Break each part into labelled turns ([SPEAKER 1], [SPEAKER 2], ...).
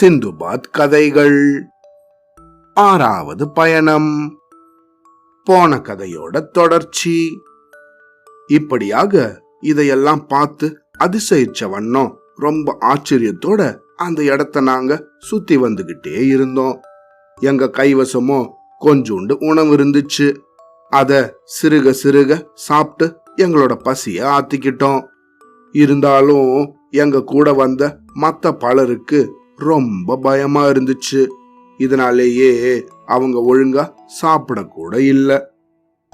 [SPEAKER 1] சிந்துபாத் கதைகள். ஆறாவது பயணம். போன கதையோட தொடர்ச்சி. இப்படியாக இதையெல்லாம் பார்த்து அதிசயிச்ச வண்ணம் ரொம்ப ஆச்சரியத்தோட அந்த இடத்த நாங்க சுத்தி வந்துகிட்டே இருந்தோம். எங்க கைவசமோ கொஞ்சோண்டு உணவு இருந்துச்சு. அத சிறுக சிறுக சாப்பிட்டு எங்களோட பசிய ஆத்திக்கிட்டோம். இருந்தாலும் எங்க கூட வந்த மத்த பலருக்கு ரொம்ப பயமா இருந்துச்சு. இதனாலேயே அவங்க ஒழுங்கா சாப்பிடக்கூட இல்லை.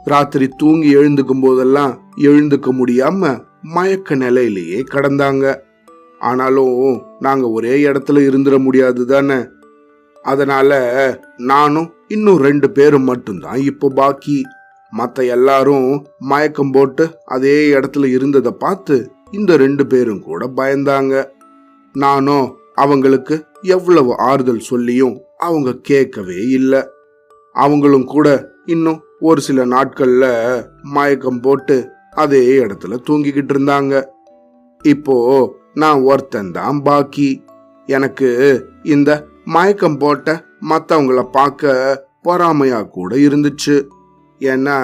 [SPEAKER 1] ராத்திரி தூங்கி எழுந்துக்கும் போதெல்லாம் எழுந்துக்க முடியாம மயக்க நிலையிலேயே கடந்தாங்க. ஆனாலும் நாங்க ஒரே இடத்துல இருந்துட முடியாது தானே. அதனால நானும் இன்னும் ரெண்டு பேரும் மட்டும்தான் இப்போ பாக்கி. மற்ற எல்லாரும் மயக்கம் போட்டு அதே இடத்துல இருந்ததை பார்த்து இந்த ரெண்டு பேரும் கூட பயந்தாங்க. நானும் அவங்களுக்கு எவ்வளவு ஆறுதல் சொல்லியும் அவங்க கேட்கவே இல்லை. அவங்களும் கூட இன்னும் ஒரு சில நாட்கள்ல மயக்கம் போட்டு அதே இடத்துல தூங்கிக்கிட்டு இருந்தாங்க. இப்போ நான் ஒருத்தன் தான் பாக்கி. எனக்கு இந்த மயக்கம் போட்ட மற்றவங்கள பார்க்க பொறாமையா கூட இருந்துச்சு. ஏன்னா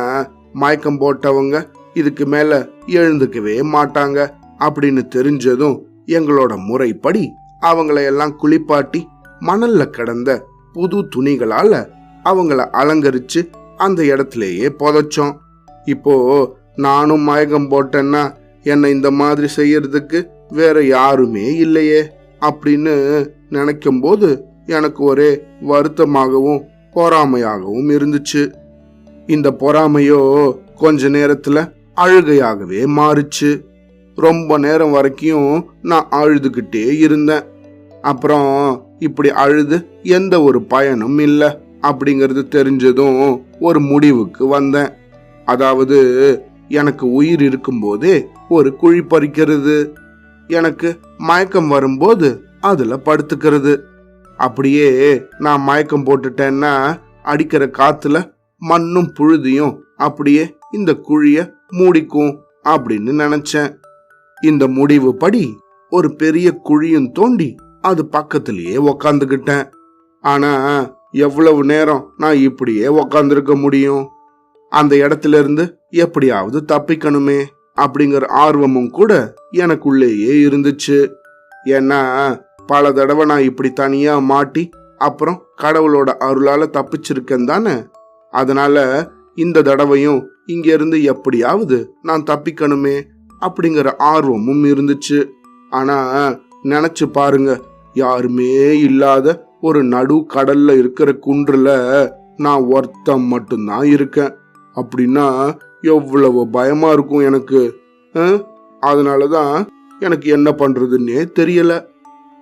[SPEAKER 1] மயக்கம் போட்டவங்க இதுக்கு மேல எழுந்துக்கவே மாட்டாங்க. அப்படின்னு தெரிஞ்சதும் எங்களோட முறைப்படி அவங்களையெல்லாம் எல்லாம் குளிப்பாட்டி மணல்ல கிடந்த புது துணிகளால அவங்கள அலங்கரிச்சு அந்த இடத்துலயே புதைச்சோம். இப்போ நானும் மயக்கம் போட்டேன்னா என்னை இந்த மாதிரி செய்யறதுக்கு வேற யாருமே இல்லையே அப்படின்னு நினைக்கும் போது எனக்கு ஒரே வருத்தமாகவும் பொறாமையாகவும் இருந்துச்சு. இந்த பொறாமையோ கொஞ்ச நேரத்துல அழுகையாகவே மாறுச்சு. ரொம்ப நேரம் வரைக்கும் நான் அழுதுகிட்டே இருந்தேன். அப்புறம் இப்படி அழுது எந்த ஒரு பயனும் இல்லை அப்படிங்கிறது தெரிஞ்சதும் ஒரு முடிவுக்கு வந்தேன். அதாவது எனக்கு உயிர் இருக்கும்போதே ஒரு குழி பறிக்கிறது எனக்கு மயக்கம் வரும்போது அதுல படுத்துக்கிறது. அப்படியே நான் மயக்கம் போட்டுட்டேன்னா அடிக்கிற காத்துல மண்ணும் புழுதியும் அப்படியே இந்த குழிய மூடிக்கும் அப்படின்னு நினைச்சேன். இந்த முடிவு படி ஒரு பெரிய குழியும் தோண்டி அது பக்கத்திலேயே உக்காந்துக்கிட்டேன். ஆனா எவ்வளவு நேரம் நான் இப்படியே உக்காந்துருக்க முடியும்? அந்த இடத்துல இருந்து எப்படியாவது தப்பிக்கணுமே அப்படிங்கிற ஆர்வமும் கூட எனக்குள்ளேயே இருந்துச்சு. ஏன்னா பல தடவை நான் இப்படி தனியா மாட்டி அப்புறம் கடவுளோட அருளால தப்பிச்சிருக்கேன் தானே? அதனால இந்த தடவையும் இங்கிருந்து எப்படியாவது நான் தப்பிக்கணுமே அப்படிங்கிற ஆர்வமும் இருந்துச்சு. ஆனா நினைச்சு பாருங்க யாருமே இல்லாத ஒரு நடு கடல்ல இருக்கிற குன்றுல நான் ஒருத்தன் மட்டும்தான் இருக்கேன். அப்படின்னா எவ்வளவு பயமா இருக்கும் எனக்கு அதனாலதான் எனக்கு என்ன பண்றதுன்னே தெரியல.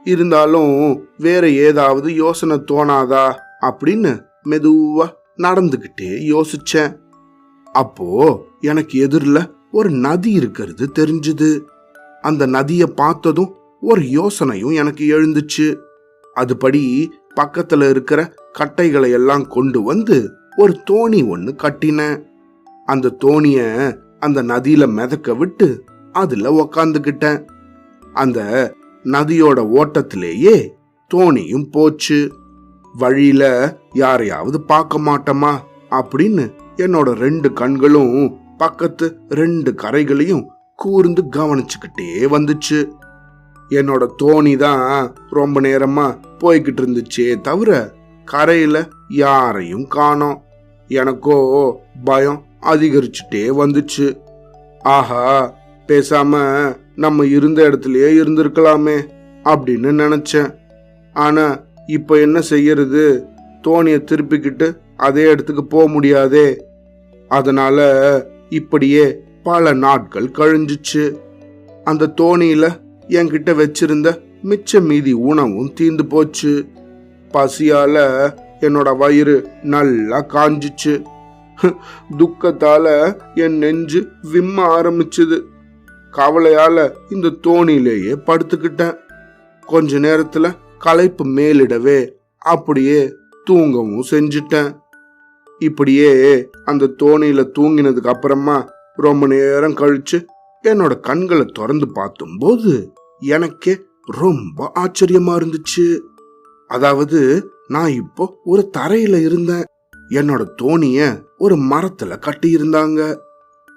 [SPEAKER 1] இருந்தாலும் வேற ஏதாவது யோசனை தோணாதா அப்படின்னு மெதுவா நடந்துகிட்டே யோசிச்சேன். அப்போ எனக்கு எதிரில் ஒரு நதி இருக்கிறது தெரிஞ்சுது. அந்த நதியை பார்த்ததும் ஒரு யோசனையும் எனக்கு எழுந்துச்சு. அதுபடி பக்கத்துல இருக்கிற கட்டைகளை எல்லாம் கொண்டு வந்து ஒரு தோணி ஒன்று கட்டினேன். அந்த தோணிய அந்த நதியில மிதக்க விட்டு அதுல உக்காந்துக்கிட்டேன். அந்த நதியோட ஓட்டத்திலேயே தோணியும் போச்சு. வழியில யாரையாவது பார்க்க மாட்டோமா அப்படின்னு என்னோட ரெண்டு கண்களும் பக்கத்து ரெண்டு கரைகளையும் கூர்ந்து கவனிச்சுக்கிட்டே வந்துச்சு. என்னோட தோணி தான் ரொம்ப நேரமா போய்கிட்டு இருந்துச்சே தவிர கரையில யாரையும் காணோம். எனக்கோ பயம் அதிகரிச்சுட்டே வந்துச்சு. ஆஹா பேசாம நம்ம இருந்த இடத்துலயே இருந்திருக்கலாமே அப்படின்னு நினைச்சேன். ஆனா இப்ப என்ன செய்யறது? தோணியை திருப்பிக்கிட்டு அதே இடத்துக்கு போக முடியாதே. அதனால இப்படியே பல நாட்கள் கழிஞ்சிச்சு. அந்த தோணியில என்கிட்ட வச்சிருந்த மிச்ச மீதி உணவும் தீந்து போச்சு. பசியால என்னோட வயிறு நல்லா காஞ்சிச்சு. துக்கத்தால என் நெஞ்சு விம்ம ஆரம்பிச்சுது. கவலையால இந்த தோணியிலேயே படுத்துக்கிட்டேன். கொஞ்ச நேரத்துல களைப்பு மேலிடவே அப்படியே தூங்கவும் செஞ்சிட்டேன். இப்படியே அந்த தோணியில தூங்கினதுக்கு அப்புறமா ரொம்ப நேரம் கழிச்சு என்னோட கண்களை திறந்து பார்த்தும்போது எனக்கே ரொம்ப ஆச்சரியமா இருந்துச்சு. அதாவது நான் இப்போ ஒரு தரையில இருந்தேன். என்னோட தோணிய ஒரு மரத்துல கட்டி இருந்தாங்க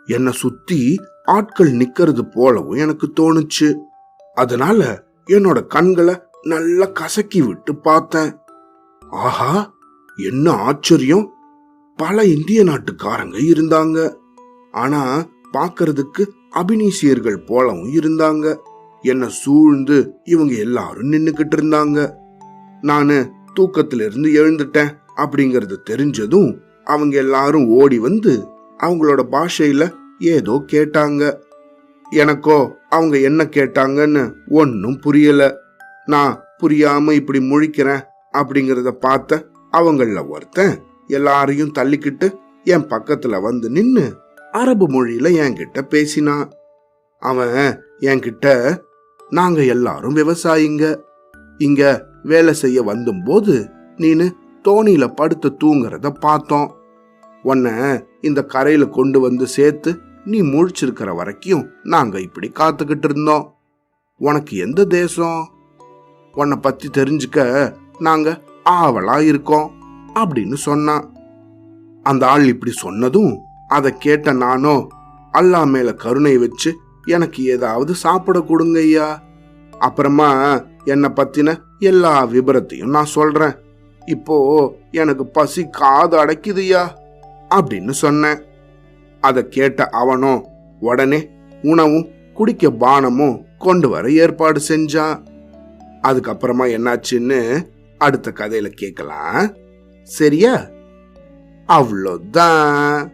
[SPEAKER 1] என்னை சுத்தி ஆட்கள் நிக்கிறது போலவும் எனக்கு தோணுச்சு. அதனால என்னோட கண்களை நல்லா கசக்கி விட்டு பார்த்தேன். ஆஹா என்ன ஆச்சரியம். பல இந்திய நாட்டுக்காரங்க இருந்தாங்க. ஆனா பார்க்கறதுக்கு அபினீசியர்கள் போலவும் இருந்தாங்க. என்ன சூழ்ந்து இவங்க எல்லாரும் நின்னுக்கிட்டு இருந்தாங்க. நானு தூக்கத்திலிருந்து எழுந்துட்டேன் அப்படிங்கறது தெரிஞ்சதும் அவங்க எல்லாரும் ஓடி வந்து அவங்களோட பாஷையில ஏதோ கேட்டாங்க. எனக்கோ அவங்க என்ன கேட்டாங்கன்னு ஒன்னும் புரியல. நான் புரியாம இப்படி முழிக்கிறேன் அப்படிங்கறத பார்த்த அவங்கள ஒருத்தன் எல்லாரையும் தள்ளிக்கிட்டு என் பக்கத்துல வந்து நின்னு அரபு மொழியில என்கிட்ட பேசினான் அவன் என்கிட்ட நாங்க எல்லாரும் விவசாயிங்க. இங்க வேலை செய்ய வந்தும்போது நீனு தோணியில படுத்து தூங்குறத பார்த்தோம். உன்னை இந்த கரையில கொண்டு வந்து சேர்த்து நீ முழிச்சிருக்கிற வரைக்கும் நாங்க இப்படி காத்துக்கிட்டு இருந்தோம். உனக்கு எந்த தேசம்? உன்னை பத்தி தெரிஞ்சுக்க நாங்க ஆவலா இருக்கோம். அப்படின்னு சொன்னான் அந்த ஆள் இப்படி சொன்னதும் அதை கேட்ட நானோ அல்லா மேல கருணை வச்சு எனக்கு ஏதாவது சாப்பிட கொடுங்க ஐயா. அப்புறமா என்னை பத்தின எல்லா விபரத்தையும் நான் சொல்றேன். இப்போ எனக்கு பசி காது அடைக்குதுயா அப்படின்னு சொன்னேன். அதை கேட்ட அவனோ உடனே உணவும் குடிக்க பானமும் கொண்டு வர ஏற்பாடு செஞ்சான். அதுக்கப்புறமா என்னாச்சுன்னு அடுத்த கதையில கேட்கலாம். சரியா? அவ்வளோதான்.